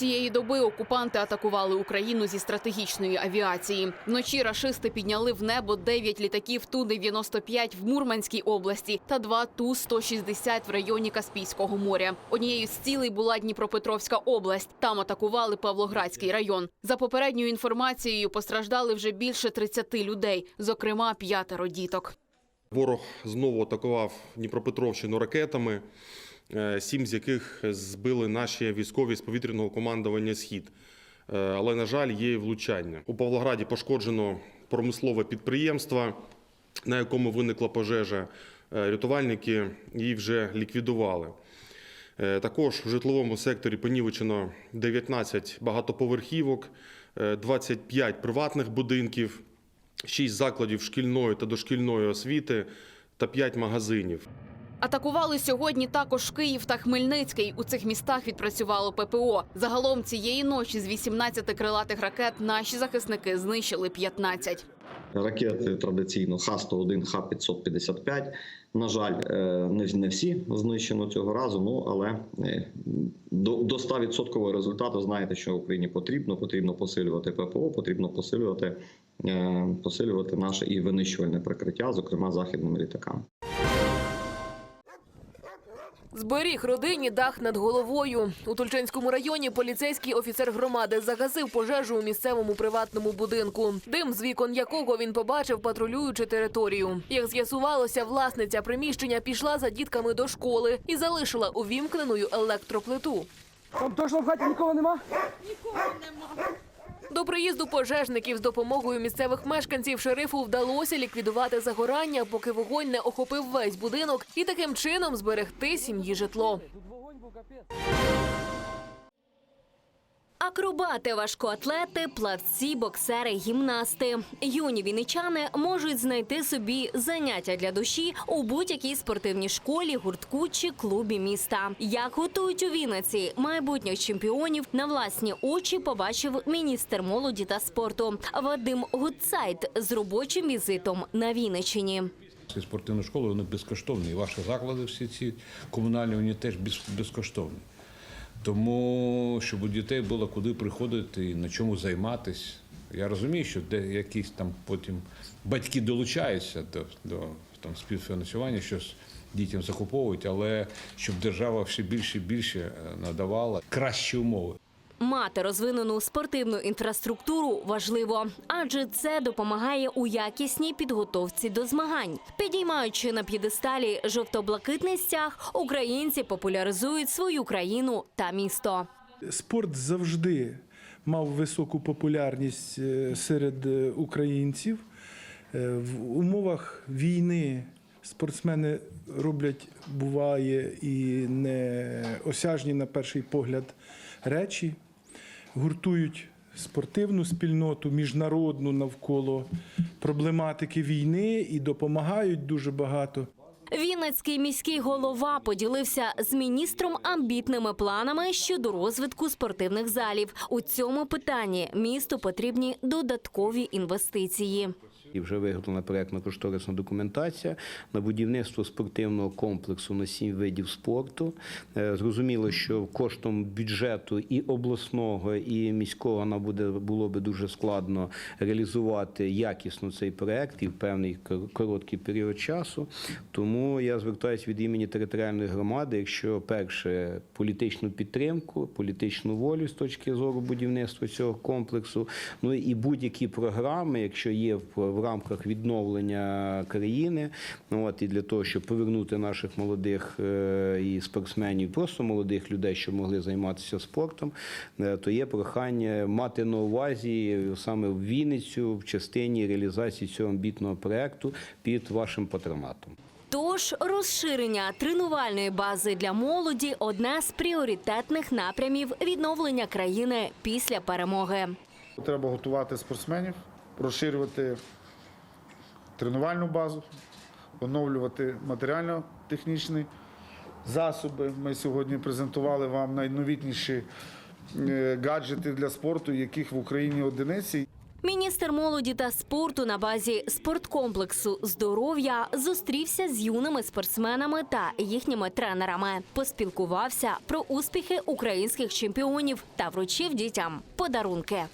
Цієї доби окупанти атакували Україну зі стратегічної авіації. Вночі рашисти підняли в небо 9 літаків Ту-95 в Мурманській області та два Ту-160 в районі Каспійського моря. Однією з цілей була Дніпропетровська область. Там атакували Павлоградський район. За попередньою інформацією, постраждали вже більше 30 людей, зокрема п'ятеро діток. Ворог знову атакував Дніпропетровщину ракетами, сім з яких збили наші військові з повітряного командування Схід. Е, Але, на жаль, є влучання. У Павлограді пошкоджено промислове підприємство, на якому виникла пожежа. Е, Рятувальники її вже ліквідували. Е, Також у житловому секторі понівечено 19 багатоповерхівок, е, 25 приватних будинків, 6 закладів шкільної та дошкільної освіти та 5 магазинів. Атакували сьогодні також Київ та Хмельницький. У цих містах відпрацювало ППО. Загалом цієї ночі з 18 крилатих ракет наші захисники знищили 15. Ракети традиційно Х-101, Х-555. На жаль, е, не, всі знищено цього разу. Ну але е, до, до 100% результату знаєте, що Україні потрібно. Потрібно посилювати ППО, потрібно посилювати, е, посилювати наше і винищувальне прикриття, зокрема західними літаками. Зберіг родині дах над головою. У Тульчинському районі поліцейський офіцер громади загасив пожежу у місцевому приватному будинку. Дим, з вікон якого він побачив, патрулюючи територію. Як з'ясувалося, власниця приміщення пішла за дітками до школи і залишила увімкненою електроплиту. Там точно в хаті нікого нема? До приїзду пожежників з допомогою місцевих мешканців шерифу вдалося ліквідувати загорання, поки вогонь не охопив весь будинок і таким чином зберегти сім'ї житло. Акробати, важкоатлети, плавці, боксери, гімнасти. Юні вінничани можуть знайти собі заняття для душі у будь-якій спортивній школі, гуртку чи клубі міста. Як готують у Вінниці майбутніх чемпіонів на власні очі побачив міністр молоді та спорту Вадим Гудцайт з робочим візитом на Вінниччині. Ці спортивні школи вони безкоштовні. І ваші заклади, всі ці комунальні, вони теж без- безкоштовні. Тому щоб у дітей було куди приходити і на чому займатися. Я розумію, що де якісь там потім батьки долучаються до, до там, співфінансування, щось дітям закуповують, але щоб держава все більше і більше е, надавала кращі умови. Мати розвинену спортивну інфраструктуру важливо, адже це допомагає у якісній підготовці до змагань. Підіймаючи на п'єдесталі жовто-блакитний стяг, українці популяризують свою країну та місто. Спорт завжди мав високу популярність е, серед е, українців. Е, В умовах війни спортсмени роблять, буває, і неосяжні на перший погляд речі, гуртують спортивну спільноту, міжнародну навколо проблематики війни і допомагають дуже багато. Вінницький міський голова поділився з міністром амбітними планами щодо розвитку спортивних залів. У цьому питанні місту потрібні додаткові інвестиції. І вже виготовлена проєктно-кошторисна документація на будівництво спортивного комплексу на сім видів спорту. Е, Зрозуміло, що коштом бюджету і обласного, і міського нам буде було би дуже складно реалізувати якісно цей проект і в певний короткий період часу. Тому я звертаюся від імені територіальної громади, якщо перше політичну підтримку, політичну волю з точки зору будівництва цього комплексу, ну і будь-які програми, якщо є в, в рамках відновлення країни, ну от і для того, щоб повернути наших молодих е, і спортсменів, просто молодих людей, щоб могли займатися спортом, е, то є прохання мати на увазі саме в Вінницю в частині реалізації цього амбітного проекту під вашим патронатом. Тож розширення тренувальної бази для молоді одна з пріоритетних напрямів відновлення країни після перемоги. Треба готувати спортсменів, розширювати тренувальну базу, оновлювати матеріально-технічні засоби. Ми сьогодні презентували вам найновітніші е, гаджети для спорту, яких в Україні одиниці. Міністр молоді та спорту на базі спорткомплексу здоров'я зустрівся з юними спортсменами та їхніми тренерами. Поспілкувався про успіхи українських чемпіонів та вручив дітям подарунки.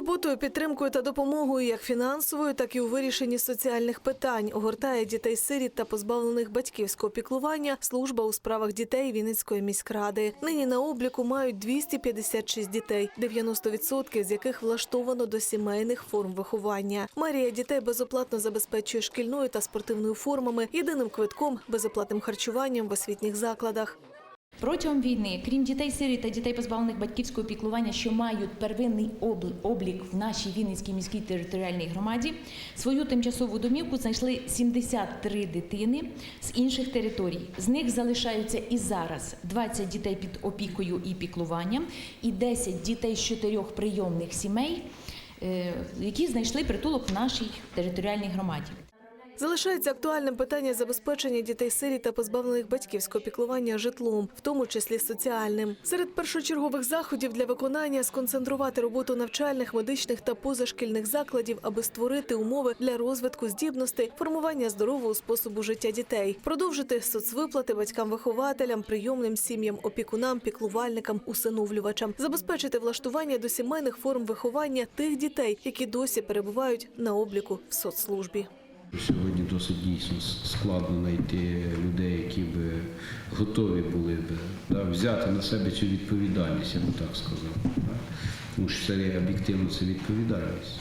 Турботою, підтримкою та допомогою як фінансовою, так і у вирішенні соціальних питань огортає дітей сиріт та позбавлених батьківського піклування служба у справах дітей Вінницької міськради. Нині на обліку мають 256 дітей, 90% з яких влаштовано до сімейних форм виховання. Мерія дітей безоплатно забезпечує шкільною та спортивною формами, єдиним квитком, безоплатним харчуванням в освітніх закладах. Протягом війни, крім дітей сиріт та дітей позбавлених батьківського піклування, що мають первинний облік в нашій Вінницькій міській територіальній громаді, свою тимчасову домівку знайшли 73 дитини з інших територій. З них залишаються і зараз 20 дітей під опікою і піклуванням, і 10 дітей з чотирьох прийомних сімей, е, які знайшли притулок в нашій територіальній громаді. Залишається актуальним питання забезпечення дітей сиріт та позбавлених батьківського піклування житлом, в тому числі соціальним. Серед першочергових заходів для виконання сконцентрувати роботу навчальних, медичних та позашкільних закладів, аби створити умови для розвитку здібностей, формування здорового способу життя дітей, продовжити соцвиплати батькам-вихователям, прийомним сім'ям, опікунам, піклувальникам, усиновлювачам, забезпечити влаштування до сімейних форм виховання тих дітей, які досі перебувають на обліку в соцслужбі. Сьогодні досить дійсно складно знайти людей, які би готові були б да, взяти на себе цю відповідальність, я би так сказав. Да. Тому що це об'єктивно це відповідальність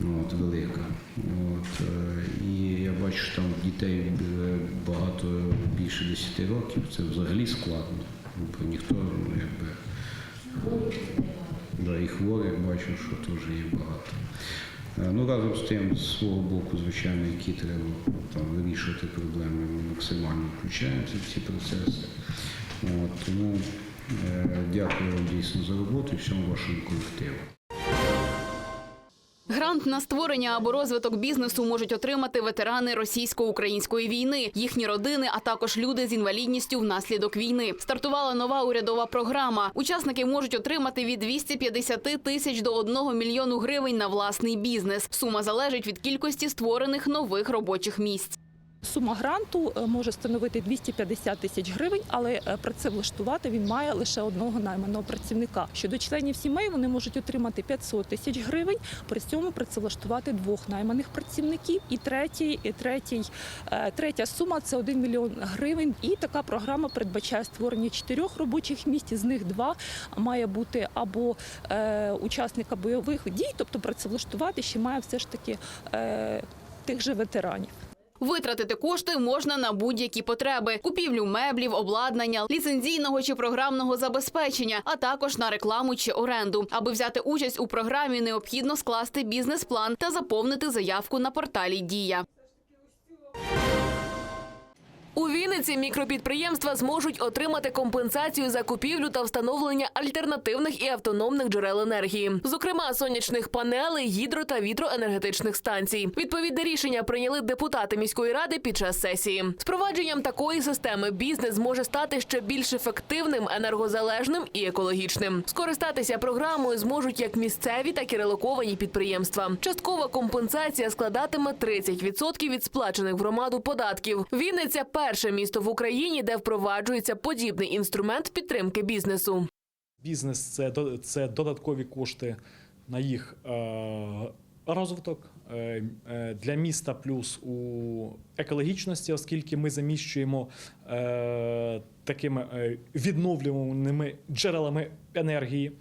от, велика. От, е, і я бачу, що там дітей е, багато більше 10 років, це взагалі складно. Бо ніхто ну, якби, Да, і хворих бачу, що теж є багато. Е, Ну, разом з тим, з свого боку, звичайно, які треба там, вирішувати проблеми, ми максимально включаємося в ці процеси. От, тому е, дякую вам дійсно за роботу і всьому вашому колективу. Грант на створення або розвиток бізнесу можуть отримати ветерани російсько-української війни, їхні родини, а також люди з інвалідністю внаслідок війни. Стартувала нова урядова програма. Учасники можуть отримати від 250 тисяч до 1 мільйону гривень на власний бізнес. Сума залежить від кількості створених нових робочих місць. Сума гранту е, може становити 250 тисяч гривень, але е, працевлаштувати він має лише одного найманого працівника. Щодо членів сімей вони можуть отримати 500 тисяч гривень, при цьому працевлаштувати двох найманих працівників. І третій, і третій, е, третя сума це 1 мільйон гривень. І така програма передбачає створення чотирьох робочих місць. З них два має бути або учасника бойових дій, тобто працевлаштувати ще має все ж таки тих же ветеранів. Витратити кошти можна на будь-які потреби: купівлю меблів, обладнання, ліцензійного чи програмного забезпечення, а також на рекламу чи оренду. Аби взяти участь у програмі, необхідно скласти бізнес-план та заповнити заявку на порталі Дія. У Вінниці мікропідприємства зможуть отримати компенсацію за купівлю та встановлення альтернативних і автономних джерел енергії, зокрема сонячних панелей, гідро та вітроенергетичних станцій. Відповідне рішення прийняли депутати міської ради під час сесії. З провадженням такої системи бізнес зможе стати ще більш ефективним, енергозалежним і екологічним. Скористатися програмою зможуть як місцеві, так і релоковані підприємства. Часткова компенсація складатиме 30% від сплачених громаду податків. Вінниця перше місто в Україні, де впроваджується подібний інструмент підтримки бізнесу. Бізнес це, це додаткові кошти на їх е, розвиток е, е, для міста, плюс у екологічності, оскільки ми заміщуємо такими відновлюваними джерелами енергії.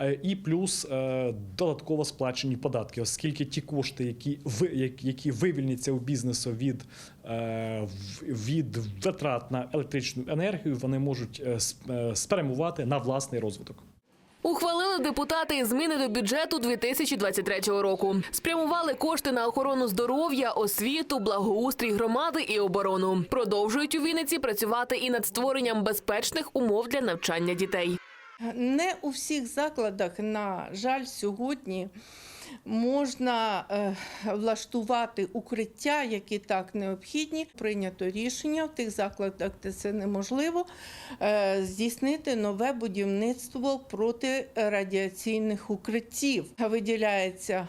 Е, І плюс е, додатково сплачені податки, оскільки ті кошти, які які вивільняться у бізнесу від, е, від витрат на електричну енергію, вони можуть сп- спрямувати на власний розвиток. Ухвалили депутати зміни до бюджету 2023 року. Спрямували кошти на охорону здоров'я, освіту, благоустрій громади і оборону. Продовжують у Вінниці працювати і над створенням безпечних умов для навчання дітей. Не у всіх закладах, на жаль, сьогодні можна е, влаштувати укриття, які так необхідні. Прийнято рішення в тих закладах, де це неможливо, е, здійснити нове будівництво протирадіаційних укриттів. Виділяється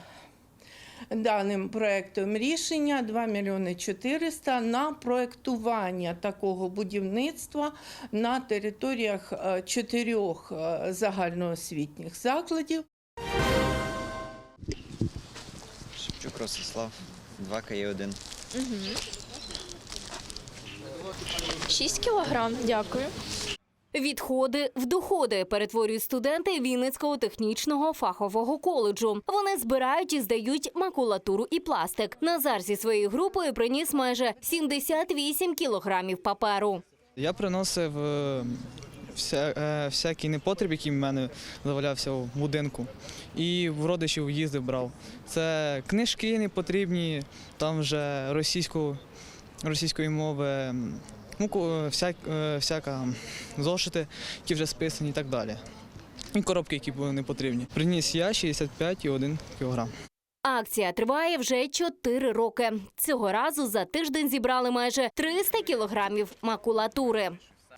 даним проектом рішення 2 мільйони 400 на проектування такого будівництва на територіях е, чотирьох е, загальноосвітніх закладів. Шевчук Ростислав, 2 КЄ1. 6 кілограм, дякую. Відходи в доходи перетворюють студенти Вінницького технічного фахового коледжу. Вони збирають і здають макулатуру і пластик. Назар зі своєю групою приніс майже 78 кілограмів паперу. Я приносив е, е, всякий непотріб, який в мене завалявся в будинку. І в родичів їздив брав. Це книжки непотрібні, там вже російської мови, м, ну, ко- всяк, е, всяка зошити, які вже списані і так далі. І коробки, які були не потрібні. Приніс я 65,1 кг. Акція триває вже 4 роки. Цього разу за тиждень зібрали майже 300 кілограмів макулатури.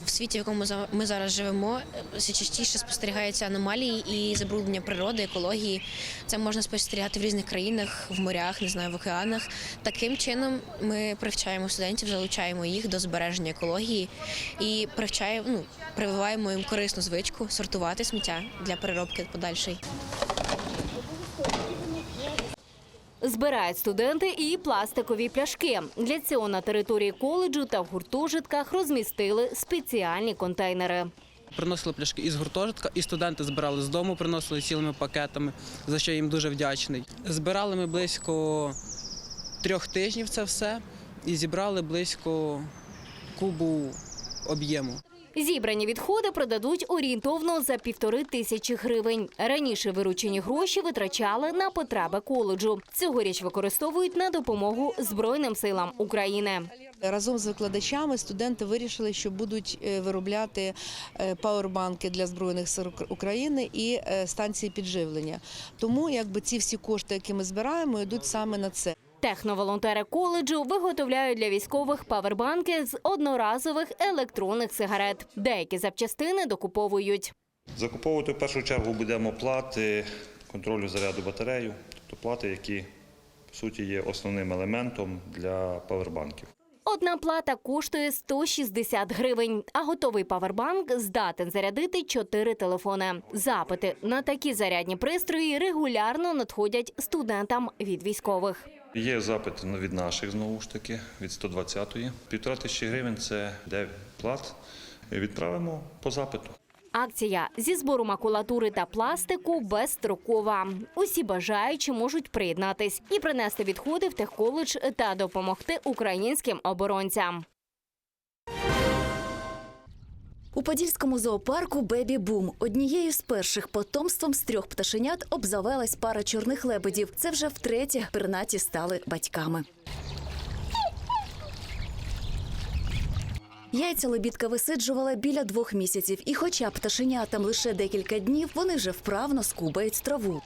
В світі, в якому ми зараз живемо, все частіше спостерігаються аномалії і забруднення природи, екології. Це можна спостерігати в різних країнах, в морях, не знаю, в океанах. Таким чином ми привчаємо студентів, залучаємо їх до збереження екології і привчаємо, ну, прививаємо їм корисну звичку сортувати сміття для переробки подальшої. Збирають студенти і пластикові пляшки. Для цього на території коледжу та в гуртожитках розмістили спеціальні контейнери. Приносили пляшки із гуртожитка, і студенти збирали з дому, приносили цілими пакетами, за що їм дуже вдячний. Збирали ми близько трьох тижнів це все і зібрали близько кубу об'єму. Зібрані відходи продадуть орієнтовно за півтори тисячі гривень. Раніше виручені гроші витрачали на потреби коледжу. Цьогоріч використовують на допомогу Збройним силам України. Разом з викладачами студенти вирішили, що будуть е, виробляти е, пауербанки для збройних сил України і е, станції підживлення. Тому якби ці всі кошти, які ми збираємо, йдуть саме на це. Техноволонтери коледжу виготовляють для військових павербанки з одноразових електронних сигарет. Деякі запчастини докуповують. Закуповувати в першу чергу будемо плати контролю заряду батарею, тобто плати, які по суті є основним елементом для павербанків. Одна плата коштує 160 гривень, а готовий павербанк здатен зарядити чотири телефони. Запити на такі зарядні пристрої регулярно надходять студентам від військових. Є запит від наших знову ж таки, від 120-ї. Півтора тисячі гривень це де плат. Відправимо по запиту. Акція зі збору макулатури та пластику безстрокова. Усі бажаючі можуть приєднатись і принести відходи в техколедж та допомогти українським оборонцям. У Подільському зоопарку Бебі Бум однією з перших потомством з трьох пташенят обзавелась пара чорних лебедів. Це вже втретє пернаті стали батьками. Яйця лебідка висиджувала біля двох місяців, і хоча пташенятам лише декілька днів, вони вже вправно скубають траву.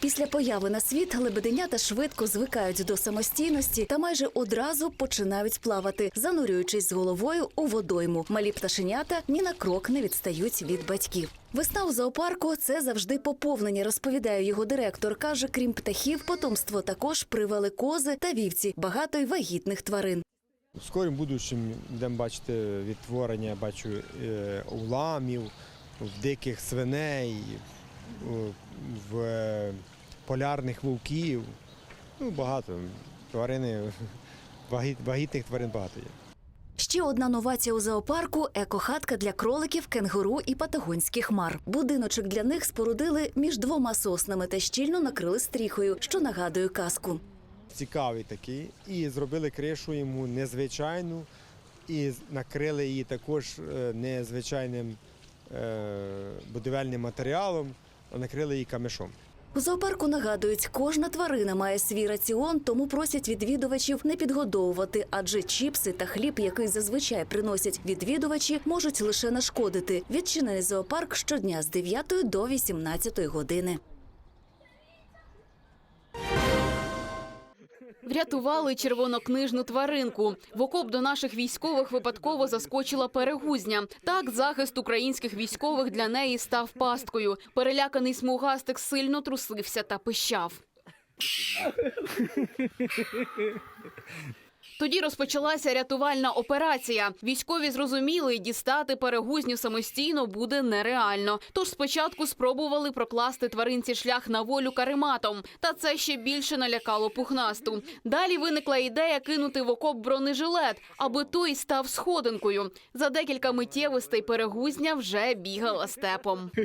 Після появи на світ лебеденята швидко звикають до самостійності та майже одразу починають плавати, занурюючись з головою у водойму. Малі пташенята ні на крок не відстають від батьків. Весна у зоопарку це завжди поповнення, розповідає його директор. Каже, крім птахів, потомство також привели кози та вівці, багато й вагітних тварин. В скорім будущому будемо бачити відтворення, бачу е, уламів, диких свиней, в- е, полярних вовків. Ну, багато. Тварини, вагітних тварин багато є. Ще одна новація у зоопарку екохатка для кроликів, кенгуру і патагонських хмар. Будиночок для них спорудили між двома соснами та щільно накрили стріхою, що нагадує казку. Цікавий такий. І зробили кришу йому незвичайну, і накрили її також е, незвичайним е, будівельним матеріалом, накрили її камешом. У зоопарку нагадують, кожна тварина має свій раціон, тому просять відвідувачів не підгодовувати, адже чіпси та хліб, який зазвичай приносять відвідувачі, можуть лише нашкодити. Відчинений зоопарк щодня з 9 до 18 години. Врятували червонокнижну тваринку. В окоп до наших військових випадково заскочила перегузня. Так, захист українських військових для неї став пасткою. Переляканий смугастик сильно трусився та пищав. Тоді розпочалася рятувальна операція. Військові зрозуміли, дістати перегузню самостійно буде нереально. Тож спочатку спробували прокласти тваринці шлях на волю карематом. Та це ще більше налякало пухнасту. Далі виникла ідея кинути в окоп бронежилет, аби той став сходинкою. За декілька миттєвостей перегузня вже бігала степом.